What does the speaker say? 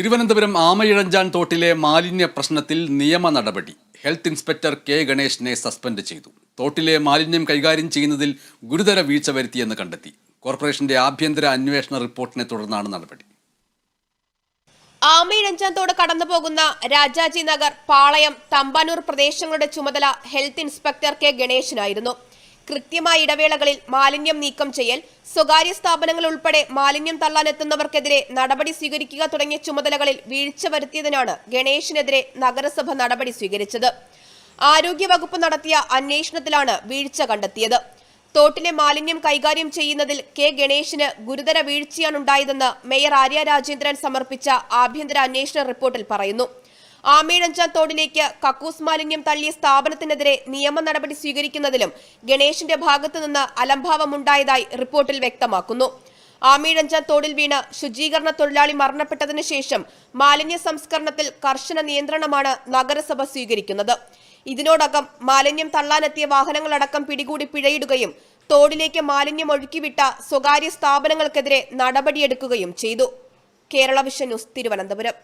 തിരുവനന്തപുരം ആമയിഴഞ്ചാൻ തോട്ടിലെ മാലിന്യ പ്രശ്നത്തിൽ നിയമ നടപടി. ഹെൽത്ത് ഇൻസ്പെക്ടർ കെ ഗണേഷിനെ സസ്പെൻഡ് ചെയ്തു. തോട്ടിലെ മാലിന്യം കൈകാര്യം ചെയ്യുന്നതിൽ ഗുരുതര വീഴ്ച വരുത്തിയെന്ന് കണ്ടെത്തി. കോർപ്പറേഷന്റെ ആഭ്യന്തര അന്വേഷണ റിപ്പോർട്ടിനെ തുടർന്നാണ് നടപടി. ആമയിഴഞ്ചാന്തോട് കടന്നു പോകുന്ന രാജാജി നഗർ പാളയം തമ്പാനൂർ പ്രദേശങ്ങളുടെ ചുമതല ഹെൽത്ത് ഇൻസ്പെക്ടർ കെ ഗണേശനായിരുന്നു കൃത്യമായ ഇടവേളകളിൽ മാലിന്യം നീക്കം ചെയ്യൽ സ്വകാര്യ സ്ഥാപനങ്ങൾ ഉൾപ്പെടെ മാലിന്യം തള്ളാനെത്തുന്നവർക്കെതിരെ നടപടി സ്വീകരിക്കുക തുടങ്ങിയ ചുമതലകളിൽ വീഴ്ച വരുത്തിയതിനാണ് ഗണേഷിനെതിരെ നഗരസഭ നടപടി സ്വീകരിച്ചത്. ആരോഗ്യവകുപ്പ് നടത്തിയ അന്വേഷണത്തിലാണ് വീഴ്ച കണ്ടെത്തിയത്. തോട്ടിലെ മാലിന്യം കൈകാര്യം ചെയ്യുന്നതിൽ കെ ഗണേഷിന് ഗുരുതര വീഴ്ചയാണുണ്ടായതെന്ന് മേയർ ആര്യ രാജേന്ദ്രൻ സമർപ്പിച്ച ആഭ്യന്തര അന്വേഷണ റിപ്പോർട്ടിൽ പറയുന്നു. ആമീഴഞ്ചാൻ തോടിലേക്ക് കക്കൂസ് മാലിന്യം തള്ളിയ സ്ഥാപനത്തിനെതിരെ നിയമ നടപടി സ്വീകരിക്കുന്നതിലും ഗണേഷിന്റെ ഭാഗത്തുനിന്ന് അലംഭാവമുണ്ടായതായി റിപ്പോർട്ടിൽ വ്യക്തമാക്കുന്നു. ആമീഴഞ്ചാൻ തോടിൽ വീണ് ശുചീകരണ തൊഴിലാളി മരണപ്പെട്ടതിനു ശേഷം മാലിന്യ സംസ്കരണത്തിൽ കർശന നിയന്ത്രണമാണ് നഗരസഭ സ്വീകരിക്കുന്നത്. ഇതിനോടകം മാലിന്യം തള്ളാനെത്തിയ വാഹനങ്ങളടക്കം പിടികൂടി പിഴയിടുകയും തോടിലേക്ക് മാലിന്യം ഒഴുക്കിവിട്ട സ്വകാര്യ സ്ഥാപനങ്ങൾക്കെതിരെ നടപടിയെടുക്കുകയും ചെയ്തു. Kerala vision news Thiruvananthapuram.